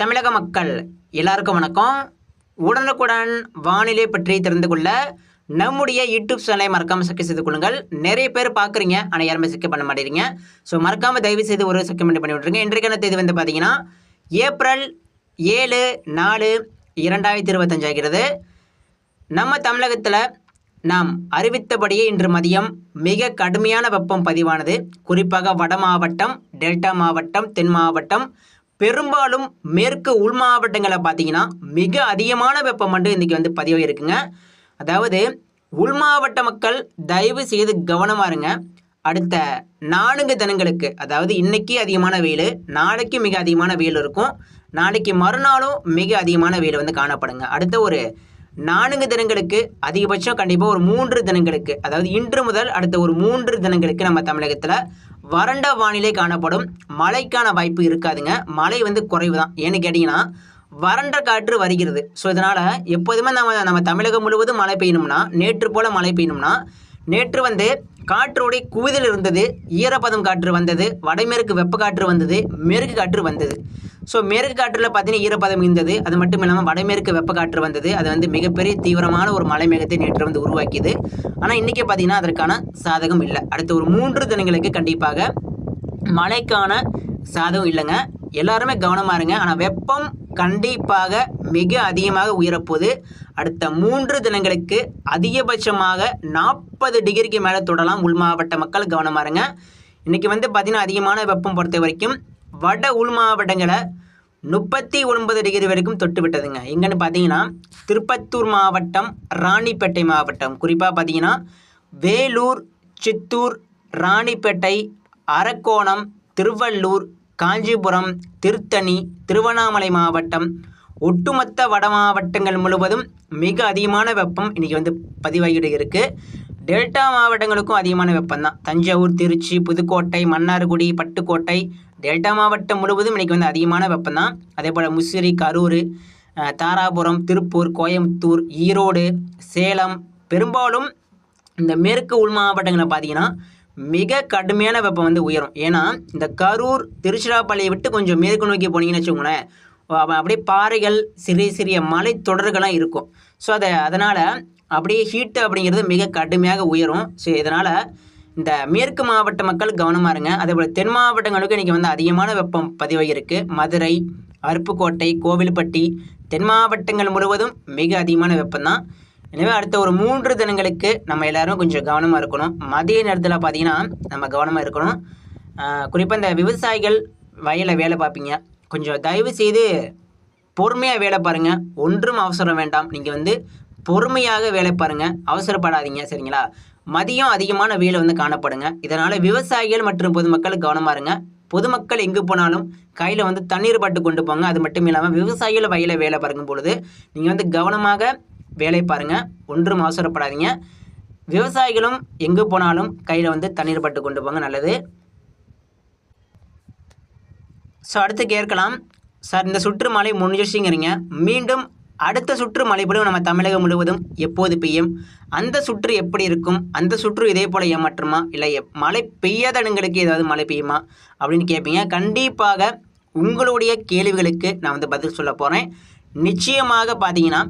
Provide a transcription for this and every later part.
தமிழக மக்கள் எல்லாருக்கும் வணக்கம். உடனுக்குடன் வானிலை பற்றி தெரிந்து கொள்ள நம்முடைய யூடியூப் சேனலை மறக்காமல் சக்கி செய்து கொள்ளுங்கள். நிறைய பேர் பார்க்குறீங்க ஆனால் யாருமே சக்கை பண்ண மாட்டேறீங்க ஸோ மறக்காமல் தயவு செய்து ஒரு சக்கமெண்ட் பண்ணி விட்ருங்க இன்றைக்கான தேதி வந்து பார்த்தீங்கன்னா ஏப்ரல் ஏழு நாலு இரண்டாயிரத்தி இருபத்தஞ்சு ஆகிறது. நம்ம தமிழகத்தில் நாம் அறிவித்தபடியே இன்று மதியம் மிக கடுமையான வெப்பம் பதிவானது. குறிப்பாக வட மாவட்டம் டெல்டா மாவட்டம் தென் மாவட்டம் பெரும்பாலும் மேற்கு உள் மாவட்டங்களை பார்த்தீங்கன்னா மிக அதிகமான வெப்பம் மட்டும் இன்றைக்கி வந்து பதிவாக இருக்குங்க. அதாவது உள் மாவட்ட மக்கள் தயவு செய்து கவனமாக இருங்க. அடுத்த நான்கு தினங்களுக்கு அதாவது இன்னைக்கு அதிகமான வெயில் நாளைக்கு மிக அதிகமான வெயில் இருக்கும். நாளைக்கு மறுநாளும் மிக அதிகமான வெயில் வந்து காணப்படுங்க. அடுத்த ஒரு நான்கு தினங்களுக்கு அதிகபட்சம் கண்டிப்பாக ஒரு மூன்று தினங்களுக்கு அதாவது இன்று முதல் அடுத்த ஒரு மூன்று தினங்களுக்கு நம்ம தமிழகத்தில் வறண்ட வானிலை காணப்படும். மழைக்கான வாய்ப்பு இருக்காதுங்க. மழை வந்து குறைவு தான் ஏன்னு கேட்டிங்கன்னா வறண்ட காற்று வருகிறது. ஸோ இதனால் எப்போதுமே நம்ம நம்ம தமிழகம் முழுவதும் மழை பெய்யணும்னா நேற்று போல் மழை பெய்யணும்னா நேற்று வந்து காற்றோடைய குவிதல் இருந்தது ஈரப்பதம் காற்று வந்தது வடமேற்கு வெப்ப காற்று வந்தது மேற்கு காற்று வந்தது. ஸோ மேற்கு காற்றில் பார்த்தீங்கன்னா ஈரப்பதம் இருந்தது. அது மட்டும் இல்லாமல் வடமேற்கு வெப்ப காற்று வந்தது. அது வந்து மிகப்பெரிய தீவிரமான ஒரு மலை மேகத்தை நேற்று வந்து உருவாக்கியது. ஆனால் இன்றைக்கி பார்த்தீங்கன்னா அதற்கான சாதகம் இல்லை. அடுத்த ஒரு மூன்று தினங்களுக்கு கண்டிப்பாக மழைக்கான சாதகம் இல்லைங்க. எல்லாருமே கவனமாக இருங்க. ஆனால் வெப்பம் கண்டிப்பாக மிக அதிகமாக உயரப்போகுது. அடுத்த மூன்று தினங்களுக்கு அதிகபட்சமாக நாற்பது டிகிரிக்கு மேலே தொடலாம் உள் மாவட்ட மக்கள். கவனமாக இருங்க. இன்றைக்கி வந்து பார்த்திங்கன்னா அதிகமான வெப்பம் பொறுத்த வரைக்கும் வட உள் மாவட்டங்களை முப்பத்தி ஒன்பது டிகிரி வரைக்கும் தொட்டு விட்டதுங்க. எங்கன்னு பார்த்தீங்கன்னா திருப்பத்தூர் மாவட்டம் ராணிப்பேட்டை மாவட்டம். குறிப்பாக பார்த்தீங்கன்னா வேலூர் சித்தூர் ராணிப்பேட்டை அரக்கோணம் திருவள்ளூர் காஞ்சிபுரம் திருத்தணி திருவண்ணாமலை மாவட்டம் ஒட்டுமொத்த வட மாவட்டங்கள் முழுவதும் மிக அதிகமான வெப்பம் இன்றைக்கி வந்து பதிவாகிட்டு இருக்குது டெல்டா மாவட்டங்களுக்கும் அதிகமான வெப்பம் தான் தஞ்சாவூர் திருச்சி புதுக்கோட்டை மன்னார்குடி பட்டுக்கோட்டை டெல்டா மாவட்டம் முழுவதும் இன்றைக்கி வந்து அதிகமான வெப்பம் தான் அதே போல் முசிறி கரூர் தாராபுரம் திருப்பூர் கோயம்புத்தூர் ஈரோடு சேலம் பெரும்பாலும் இந்த மேற்கு உள் மாவட்டங்களை பார்த்தீங்கன்னா மிக கடுமையான வெப்பம் வந்து உயரும். ஏன்னா இந்த கரூர் திருச்சிராப்பள்ளியை விட்டு கொஞ்சம் மேற்கு நோக்கி போனீங்கன்னு வச்சுக்கோங்களேன் அப்படியே பாறைகள் சிறிய சிறிய மலை தொடர்களாக இருக்கும். ஸோ அதை அதனால் அப்படியே ஹீட்டு அப்படிங்கிறது மிக கடுமையாக உயரும். ஸோ இதனால் இந்த மேற்கு மாவட்ட மக்கள் கவனமாக இருங்க. அதே போல் தென் மாவட்டங்களுக்கு இன்றைக்கி வந்து அதிகமான வெப்பம் பதிவாகியிருக்கு மதுரை அருப்புக்கோட்டை கோவில்பட்டி தென் மாவட்டங்கள் முழுவதும் மிக அதிகமான வெப்பம்தான். எனவே அடுத்த ஒரு மூன்று தினங்களுக்கு நம்ம எல்லாரும் கொஞ்சம் கவனமாக இருக்கணும். மதிய நேரத்தில் பார்த்தீங்கன்னா நம்ம கவனமாக இருக்கணும். குறிப்பாக இந்த விவசாயிகள் வயலில் வேலை பார்ப்பீங்க. கொஞ்சம் தயவு செய்து பொறுமையாக வேலை பாருங்கள் ஒன்றும் அவசரம் வேண்டாம். நீங்கள் வந்து பொறுமையாக வேலை பாருங்கள் அவசரப்படாதீங்க சரிங்களா? மதியம் அதிகமான வெயில் வந்து காணப்படுங்க. இதனால் விவசாயிகள் மற்றும் பொதுமக்கள் கவனமாக இருங்க. பொதுமக்கள் எங்கு போனாலும் கையில் வந்து தண்ணீர் பட்டு கொண்டு போங்க. அது மட்டும் இல்லாமல் விவசாயிகள் வயலில் வேலை பாருங்கும் பொழுது நீங்கள் வந்து கவனமாக வேலை பாருங்கள் ஒன்றும் அவசரப்படாதீங்க. விவசாயிகளும் எங்கு போனாலும் கையில் வந்து தண்ணீர் பட்டு கொண்டு போங்க. நல்லது. ஸோ அடுத்து கேட்கலாம். சார் இந்த சுற்று மழை முடிஞ்சிருச்சுங்கிறீங்க. மீண்டும் அடுத்த சுற்று மழைப்பொழிவு நம்ம தமிழகம் முழுவதும் எப்போது பெய்யும்? அந்த சுற்று எப்படி இருக்கும்? அந்த சுற்று இதே போல் ஏமாற்றுமா? இல்லை மழை பெய்யாத இடங்களுக்கு ஏதாவது மழை பெய்யுமா? அப்படின்னு கேட்பீங்க. கண்டிப்பாக உங்களுடைய கேள்விகளுக்கு நான் வந்து பதில் சொல்ல போகிறேன் நிச்சயமாக பார்த்தீங்கன்னா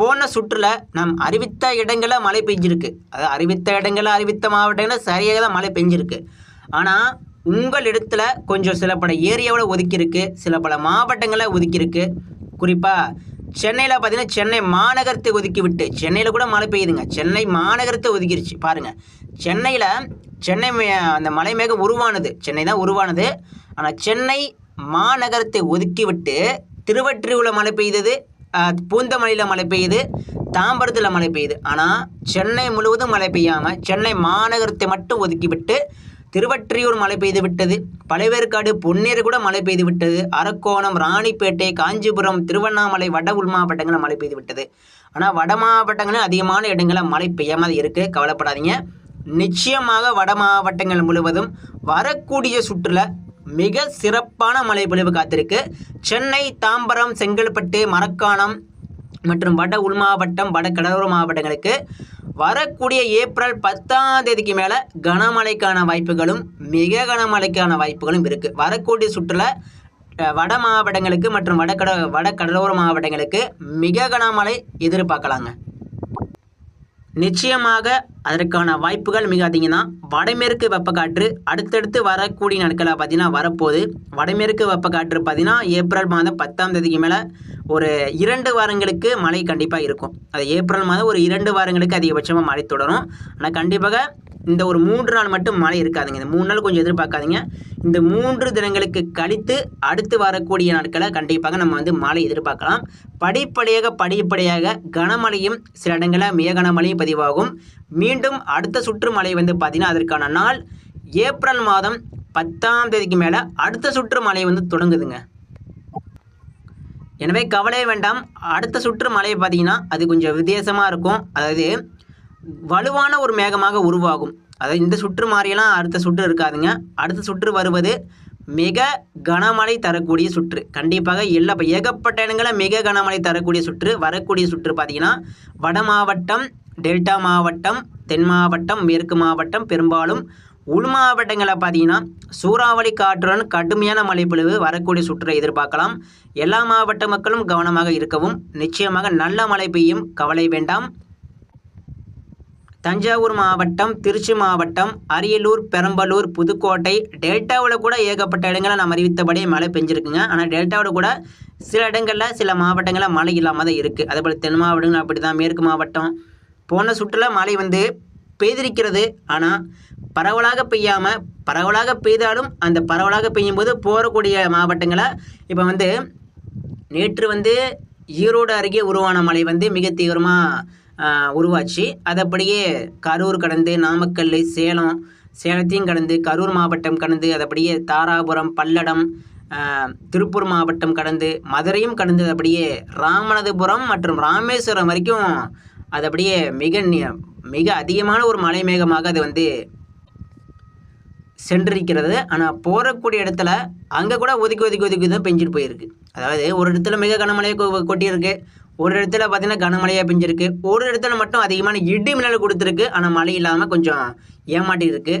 போன சுற்றில் நாம் அறிவித்த இடங்களில் மழை பெஞ்சிருக்கு. அதாவது அறிவித்த இடங்களில் அறிவித்த மாவட்டங்களில் சரியாக தான் மழை பெஞ்சிருக்கு. ஆனால் உங்கள் இடத்துல கொஞ்சம் சில பல ஏரியாவில் ஒதுக்கியிருக்கு சில பல மாவட்டங்களை ஒதுக்கியிருக்கு. குறிப்பாக சென்னையில் பார்த்தீங்கன்னா சென்னை மாநகரத்தை ஒதுக்கி விட்டு சென்னையில் கூட மழை பெய்யுதுங்க. சென்னை மாநகரத்தை ஒதுக்கிருச்சு பாருங்கள் சென்னையில் சென்னை மே- அந்த மலை மேகம் உருவானது. சென்னை தான் உருவானது. ஆனால் சென்னை மாநகரத்தை ஒதுக்கி விட்டு திருவற்றியூரில் மழை பெய்தது பூந்தமலையில் பூந்தமல்லியில் மழை பெய்யுது தாம்பரத்தில் மழை பெய்யுது. ஆனால் சென்னை முழுவதும் மழை பெய்யாமல் சென்னை மாநகரத்தை மட்டும் ஒதுக்கிவிட்டு திருவற்றியூர் மழை பெய்து விட்டது. பழைவேற்காடு பொன்னேறு கூட மழை பெய்து விட்டது. அரக்கோணம் ராணிப்பேட்டை காஞ்சிபுரம் திருவண்ணாமலை வட உள் மாவட்டங்களில் மழை பெய்து விட்டது. ஆனால் வட மாவட்டங்களில் அதிகமான இடங்களில் மழை பெய்யாமல் இருக்குது கவலைப்படாதீங்க. நிச்சயமாக வட மாவட்டங்கள் முழுவதும் வரக்கூடிய சுற்றுல மிக சிறப்பான மழை பொழிவு காத்திருக்கு. சென்னை தாம்பரம் செங்கல்பட்டு மரக்காணம் மற்றும் வட உள் மாவட்டம் வட கடலோர மாவட்டங்களுக்கு வரக்கூடிய ஏப்ரல் பத்தாம் தேதிக்கு மேலே கனமழைக்கான வாய்ப்புகளும் மிக கனமழைக்கான வாய்ப்புகளும் இருக்குது வரக்கூடிய சுற்றுல வட மாவட்டங்களுக்கு மற்றும் வடகட வட கடலோர மாவட்டங்களுக்கு மிக கனமழை எதிர்பார்க்கலாங்க. நிச்சயமாக அதற்கான வாய்ப்புகள் மிக அதிகம் தான் வடமேற்கு வெப்பக்காற்று அடுத்தடுத்து வரக்கூடிய நாட்களாக பார்த்தீங்கன்னா வரப்போகுது. வடமேற்கு வெப்பக்காற்று பார்த்தீங்கன்னா ஏப்ரல் மாதம் பத்தாம் தேதிக்கு மேலே ஒரு இரண்டு வாரங்களுக்கு மழை கண்டிப்பாக இருக்கும். அது ஏப்ரல் மாதம் ஒரு இரண்டு வாரங்களுக்கு அதிகபட்சமாக மழை தொடரும். ஆனால் கண்டிப்பாக இந்த ஒரு மூன்று நாள் மட்டும் மழை இருக்காதுங்க. இந்த மூணு நாள் கொஞ்சம் எதிர்பார்க்காதீங்க. இந்த மூன்று தினங்களுக்கு கழித்து அடுத்து வரக்கூடிய நாட்களை கண்டிப்பாக நம்ம வந்து மழை எதிர்பார்க்கலாம். படிப்படியாக படிப்படியாக கனமழையும் சில இடங்களில் மிக கனமழையும் பதிவாகும். மீண்டும் அடுத்த சுற்று மழை வந்து பார்த்திங்கன்னா அதற்கான நாள் ஏப்ரல் மாதம் பத்தாம் தேதிக்கு மேலே அடுத்த சுற்று மழை வந்து தொடங்குதுங்க. எனவே கவலை வேண்டாம். அடுத்த சுற்று மழையை பார்த்தீங்கன்னா அது கொஞ்சம் வித்தியாசமாக இருக்கும். அதாவது வலுவான ஒரு மேகமாக உருவாகும். அதாவது இந்த சுற்று மாதிரியெல்லாம் அடுத்த சுற்று இருக்காதுங்க. அடுத்த சுற்று வருவது மிக கனமழை தரக்கூடிய சுற்று. கண்டிப்பாக எல்லா ஏகப்பட்ட இடங்களில் மிக கனமழை தரக்கூடிய சுற்று வரக்கூடிய சுற்று பார்த்தீங்கன்னா வட மாவட்டம் டெல்டா மாவட்டம் தென் மாவட்டம் மேற்கு மாவட்டம் பெரும்பாலும் உள் மாவட்டங்களில் பார்த்தீங்கன்னா சூறாவளி காற்றுடன் கடுமையான மழைப்பொழிவு வரக்கூடிய சுற்றை எதிர்பார்க்கலாம். எல்லா மாவட்ட மக்களும் கவனமாக இருக்கவும் நிச்சயமாக நல்ல மழை பெய்யும் கவலை வேண்டாம். தஞ்சாவூர் மாவட்டம் திருச்சி மாவட்டம் அரியலூர் பெரம்பலூர் புதுக்கோட்டை டெல்டாவில் கூட ஏகப்பட்ட இடங்களில் நம்ம அறிவித்தபடி மழை பெஞ்சிருக்குங்க. ஆனால் டெல்டாவில் கூட சில இடங்களில் சில மாவட்டங்களில் மழை இல்லாமல் தான் இருக்குது அதேபோல் தென் மாவட்டங்கள் அப்படி தான் மேற்கு மாவட்டம் போன சுற்றுலா மழை வந்து பெய்திருக்கிறது ஆனால் பரவலாக பெய்யாமல் பரவலாக பெய்தாலும் அந்த பரவலாக பெய்யும்போது போகக்கூடிய மாவட்டங்களை இப்போ வந்து நேற்று வந்து ஈரோடு அருகே உருவான மழை வந்து மிக தீவிரமாக உருவாச்சு. அது அப்படியே கரூர் கடந்து நாமக்கல் சேலம் சேலத்தையும் கடந்து கரூர் மாவட்டம் கடந்து அது அப்படியே தாராபுரம் பல்லடம் திருப்பூர் மாவட்டம் கடந்து மதுரையும் கடந்து அப்படியே ராமநாதபுரம் மற்றும் ராமேஸ்வரம் வரைக்கும் அது அப்படியே மிக மிக அதிகமான ஒரு மலை மேகமாக அது வந்து சென்றிருக்கிறது. ஆனால் போகக்கூடிய இடத்துல அங்கே கூட ஒதுக்கி ஒதுக்கி ஒதுக்கி தான் பெஞ்சிட்டு போயிருக்கு. அதாவது ஒரு இடத்துல மிக கனமழையை கொட்டியிருக்கு. ஒரு இடத்துல பார்த்தீங்கன்னா கனமழையாக பெஞ்சிருக்கு. ஒரு இடத்துல மட்டும் அதிகமான இடி மின்னல் கொடுத்துருக்கு. ஆனால் மழை இல்லாமல் கொஞ்சம் ஏமாட்டியிருக்கு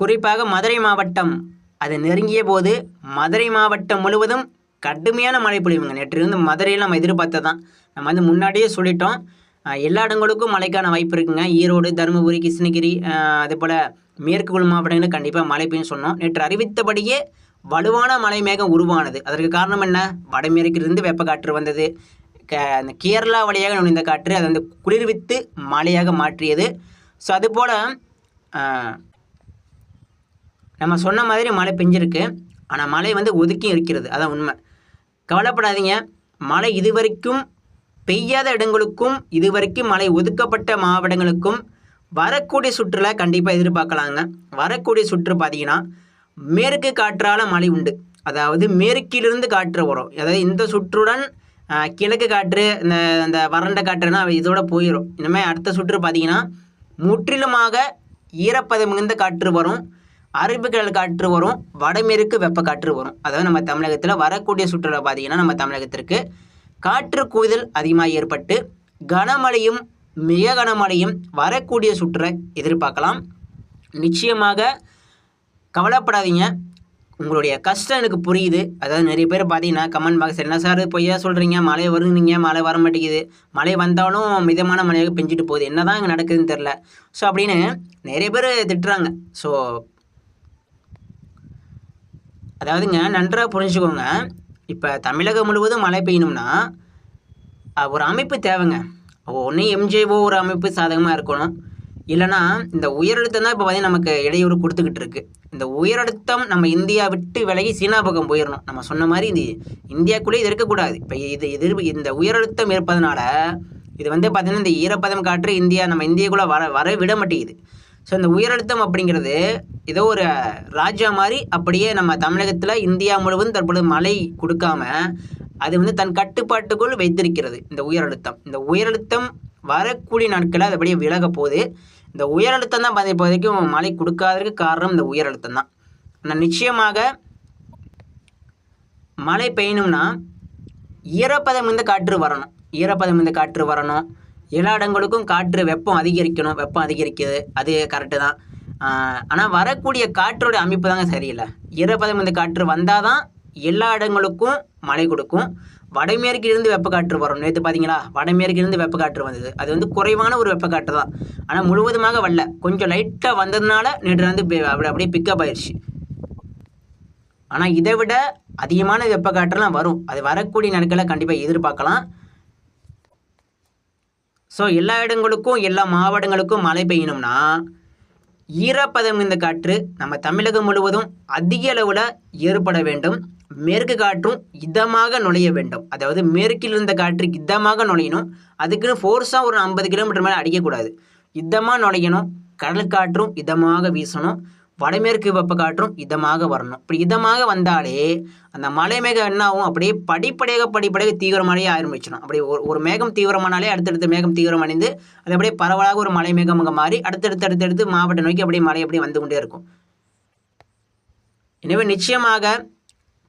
குறிப்பாக மதுரை மாவட்டம் அது நெருங்கிய போது மதுரை மாவட்டம் முழுவதும் கடுமையான மழை பொழிவுங்க நேற்று இருந்து மதுரையில் நம்ம எதிர்பார்த்ததான் நம்ம வந்து முன்னாடியே சொல்லிட்டோம். எல்லா இடங்களுக்கும் மழைக்கான வாய்ப்பு இருக்குங்க. ஈரோடு தருமபுரி கிருஷ்ணகிரி அஹ் அதே போல் மேற்கு உள் மாவட்டங்களில் கண்டிப்பாக மழை பெய்யும் சொன்னோம். நேற்று அறிவித்தபடியே வலுவான மழை மேகம் உருவானது. அதற்கு காரணம் என்ன? வடமேற்கிலிருந்து வெப்பக்காற்று வந்தது. க அந்த கேரளா வழியாக நுழைந்த காற்று அதை வந்து குளிர்வித்து மழையாக மாற்றியது. ஸோ அதுபோல் நம்ம சொன்ன மாதிரி மழை பெஞ்சிருக்கு. ஆனால் மழை வந்து ஒதுக்கி இருக்கிறது. அதான் உண்மை. கவலைப்படாதீங்க. மழை இதுவரைக்கும் பெய்யாத இடங்களுக்கும் இதுவரைக்கும் மழை ஒதுக்கப்பட்ட மாவட்டங்களுக்கும் வரக்கூடிய சுற்றுலா கண்டிப்பாக எதிர்பார்க்கலாங்க. வரக்கூடிய சுற்று பார்த்தீங்கன்னா மேற்கு காற்றால் மழை உண்டு. அதாவது மேற்கிலிருந்து காற்று வரும். அதாவது இந்த சுற்றுடன் கிழக்கு காற்று இந்த இந்த வறண்ட காற்றுனா இதோட போயிடும் இனிமேல் அடுத்த சுற்று பார்த்தீங்கன்னா முற்றிலுமாக ஈரப்பதம் மிகுந்த காற்று வரும். அரபிக்கடல் காற்று வரும். வடமேற்கு வெப்ப காற்று வரும். அதாவது நம்ம தமிழகத்தில் வரக்கூடிய சுற்றுலா பார்த்தீங்கன்னா நம்ம தமிழகத்திற்கு காற்று கூதல் அதிகமாக ஏற்பட்டு கனமழையும் மிக கனமழையும் வரக்கூடிய சுற்றை எதிர்பார்க்கலாம். நிச்சயமாக கவலைப்படாதீங்க. உங்களுடைய கஷ்டம் எனக்கு புரியுது. அதாவது நிறைய பேர் பார்த்தீங்கன்னா கமெண்ட் பாக்ஸ் என்ன சார் பொய்யா சொல்கிறீங்க மழை வருங்கிறீங்க மழை வர மாட்டேங்குது. மழை வந்தாலும் மிதமான மழையாக பெஞ்சிட்டு போகுது. என்ன தான் இங்கே நடக்குதுன்னு தெரில ஸோ அப்படின்னு நிறைய பேர் திட்டுறாங்க. ஸோ அதாவதுங்க நன்றாக புரிஞ்சுக்கோங்க. இப்போ தமிழகம் முழுவதும் மழை பெய்யணும்னா ஒரு அமைப்பு தேவைங்க. ஒன்று எம்ஜேஓ ஒரு அமைப்பு சாதகமாக இருக்கணும். இல்லைன்னா இந்த உயரழுத்தம் தான் இப்போ பார்த்தீங்கன்னா நமக்கு இடையூறு கொடுத்துக்கிட்டு இருக்குது இந்த உயரழுத்தம் நம்ம இந்தியா விட்டு விலகி சீனா பக்கம் போயிடணும் நம்ம சொன்ன மாதிரி இது இந்தியாக்குள்ளே இது இருக்கக்கூடாது. இப்போ இது எதிர் இந்த உயரழுத்தம் இருப்பதனால இது வந்து பார்த்திங்கன்னா இந்த ஈரப்பதம் காற்று இந்தியா நம்ம இந்தியாக்குள்ளே வர வர விட மாட்டேங்குது. ஸோ இந்த உயரழுத்தம் அப்படிங்கிறது ஏதோ ஒரு ராஜா மாதிரி அப்படியே நம்ம தமிழகத்தில் இந்தியா முழுவதும் தற்பொழுது மழை கொடுக்காம அது வந்து தன் கட்டுப்பாட்டுக்குள் வைத்திருக்கிறது இந்த உயரழுத்தம். இந்த உயரழுத்தம் வரக்கூடிய நாட்களில் அது அப்படியே விலக போகுது. இந்த உயரழுத்தம் தான் பார்த்த இப்போதைக்கும் மழை கொடுக்காததுக்கு காரணம் இந்த உயரழுத்தம் தான். ஆனால் நிச்சயமாக மழை பெய்யணும்னா ஈரப்பதம் இந்த காற்று வரணும். ஈரப்பதம் இந்த காற்று வரணும். எல்லா இடங்களுக்கும் காற்று வெப்பம் அதிகரிக்கணும். வெப்பம் அதிகரிக்குது. அது கரெக்டு தான். ஆனால் வரக்கூடிய காற்றோட அமைப்பு தாங்க சரியில்லை. ஈரப்பதம் இந்த காற்று வந்தால் தான் எல்லா இடங்களுக்கும் மழை கொடுக்கும். வடமேற்கிலிருந்து வெப்பக்காற்று வரும். நேற்று பார்த்தீங்களா வடமேற்கிலிருந்து வெப்பக்காற்று வந்தது. அது வந்து குறைவான ஒரு வெப்பக்காற்று தான். ஆனால் முழுவதுமாக வரல. கொஞ்சம் லைட்டாக வந்ததுனால நேற்று வந்து அப்படி அப்படியே பிக்கப் ஆயிடுச்சு ஆனால் இதை விட அதிகமான வெப்பக்காற்றுலாம் வரும். அது வரக்கூடிய நாட்களை கண்டிப்பாக எதிர்பார்க்கலாம். ஸோ எல்லா இடங்களுக்கும் எல்லா மாவட்டங்களுக்கும் மழை பெய்யணும்னா ஈரப்பதம் இந்த காற்று நம்ம தமிழகம் முழுவதும் அதிக அளவில் ஏற்பட வேண்டும். மேற்கு காற்றும் இதமாக நுழைய வேண்டும். அதாவது மேற்கில் இருந்த காற்று இதமாக நுழையணும். அதுக்குன்னு ஃபோர்ஸாக ஒரு ஐம்பது கிலோமீட்டர் மேலே அடிக்கக்கூடாது. இதமாக நுழையணும். கடல் காற்றும் இதமாக வீசணும். வடமேற்கு வெப்ப காற்றும் இதமாக வரணும். இப்படி இதமாக வந்தாலே அந்த மலை மேகம் என்ன ஆகும் அப்படியே படிப்படையாக படிப்படையாக தீவிரமடைய ஆரம்பிச்சிடும். அப்படி ஒரு ஒரு மேகம் தீவிரமானாலே அடுத்தடுத்த மேகம் தீவிரமடைந்து அது அப்படியே பரவலாக ஒரு மலை மேகமாக மாறி அடுத்தடுத்து அடுத்தடுத்து மாவட்டம் நோக்கி அப்படியே மழை அப்படியே வந்து கொண்டே இருக்கும். எனவே நிச்சயமாக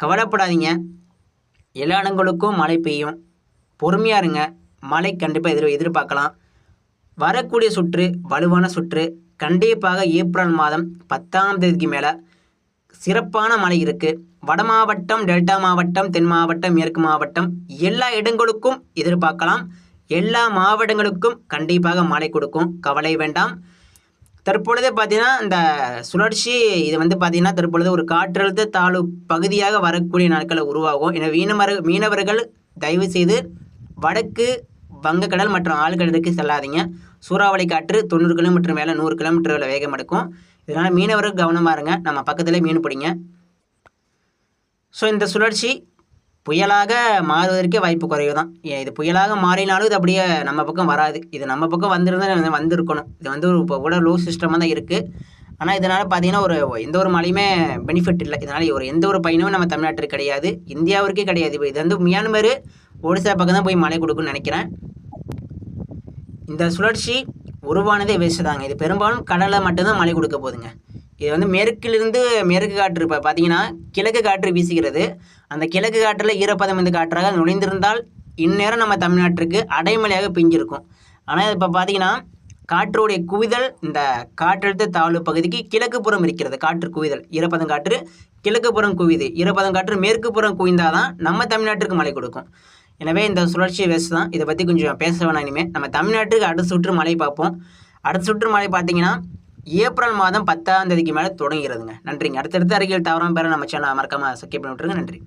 கவலைப்படாதீங்க. எல்லா இடங்களுக்கும் மழை பெய்யும். பொறுமையாக இருங்க. மழை கண்டிப்பாக எதிர் எதிர்பார்க்கலாம். வரக்கூடிய சுற்று வலுவான சுற்று கண்டிப்பாக ஏப்ரல் மாதம் பத்தாம் தேதிக்கு மேலே சிறப்பான மழை இருக்குது வட மாவட்டம் டெல்டா மாவட்டம் தென் மாவட்டம் மேற்கு மாவட்டம் எல்லா இடங்களுக்கும் எதிர்பார்க்கலாம். எல்லா மாவட்டங்களுக்கும் கண்டிப்பாக மழை கொடுக்கும். கவலை வேண்டாம். தற்பொழுது பார்த்தீங்கன்னா இந்த சுழற்சி இது வந்து பார்த்திங்கன்னா தற்பொழுது ஒரு காற்றழுத்த தாழ்வு பகுதியாக வரக்கூடிய நாட்களில் உருவாகும். எனவே மீனவர் மீனவர்கள் தயவுசெய்து வடக்கு வங்கக்கடல் மற்றும் ஆழ்கடலுக்கு செல்லாதீங்க. சூறாவளி காற்று தொண்ணூறு கிலோமீட்டர் மேலே நூறு கிலோமீட்டர் வேகம் எடுக்கும். இதனால் மீனவர்கள் கவனமாக இருங்க. நம்ம பக்கத்தில் மீன் பிடிங்க. ஸோ இந்த சுழற்சி புயலாக மாறுவதற்கே வாய்ப்பு குறைவு தான் ஏன் இது புயலாக மாறினாலும் இது அப்படியே நம்ம பக்கம் வராது. இது நம்ம பக்கம் வந்திருந்தால் வந்திருக்கணும். இது வந்து ஒரு இப்போ கூட லோ சிஸ்டமாக தான் இருக்குது ஆனால் இதனால் பார்த்தீங்கன்னா ஒரு எந்த ஒரு மழையுமே பெனிஃபிட் இல்லை. இதனால் ஒரு எந்த ஒரு பயனும் நம்ம தமிழ்நாட்டில் கிடையாது. இந்தியாவிற்கே கிடையாது. இப்போ இது வந்து மியான்மர் ஒடிசா பக்கம் தான் போய் மழை கொடுக்குன்னு நினைக்கிறேன். இந்த சுழற்சி உருவானதே வேஸ்ட் தாங்க. இது பெரும்பாலும் கடலில் மட்டும்தான் மழை கொடுக்க போகுதுங்க. இது வந்து மேற்கிலிருந்து மேற்கு காற்று இப்போ பார்த்தீங்கன்னா கிழக்கு காற்று வீசுகிறது. அந்த கிழக்கு காற்றில் ஈரப்பதம் இந்த காற்றாக நுழைந்திருந்தால் இந்நேரம் நம்ம தமிழ்நாட்டிற்கு அடைமழையாக பிஞ்சிருக்கும். ஆனால் இப்போ பார்த்தீங்கன்னா காற்றுடைய குவிதல் இந்த காற்றழுத்த தாழ்வு பகுதிக்கு கிழக்கு புறம் இருக்கிறது காற்று குவிதல். ஈரப்பதம் காற்று கிழக்கு புறம் குவிது ஈரப்பதம் காற்று மேற்கு புறம் குவிந்தாதான் நம்ம தமிழ்நாட்டிற்கு மழை கொடுக்கும். எனவே இந்த சுழற்சி வேஸ்ட் தான். இதை பற்றி கொஞ்சம் பேச வேணாம் இனிமேல் நம்ம தமிழ்நாட்டுக்கு அடுத்த சுற்று மழை பார்ப்போம். அடுத்த சுற்று மழை பார்த்தீங்கன்னா ஏப்ரல் மாதம் பத்தாம் தேதிக்கு மேலே தொடங்கிறதுங்க நன்றிங்க. அடுத்தடுத்த அருகில் தவறாமல் பேர நம்ம சேனல் மறக்காமல் சக்கிய பண்ணி விட்டுருங்க நன்றி.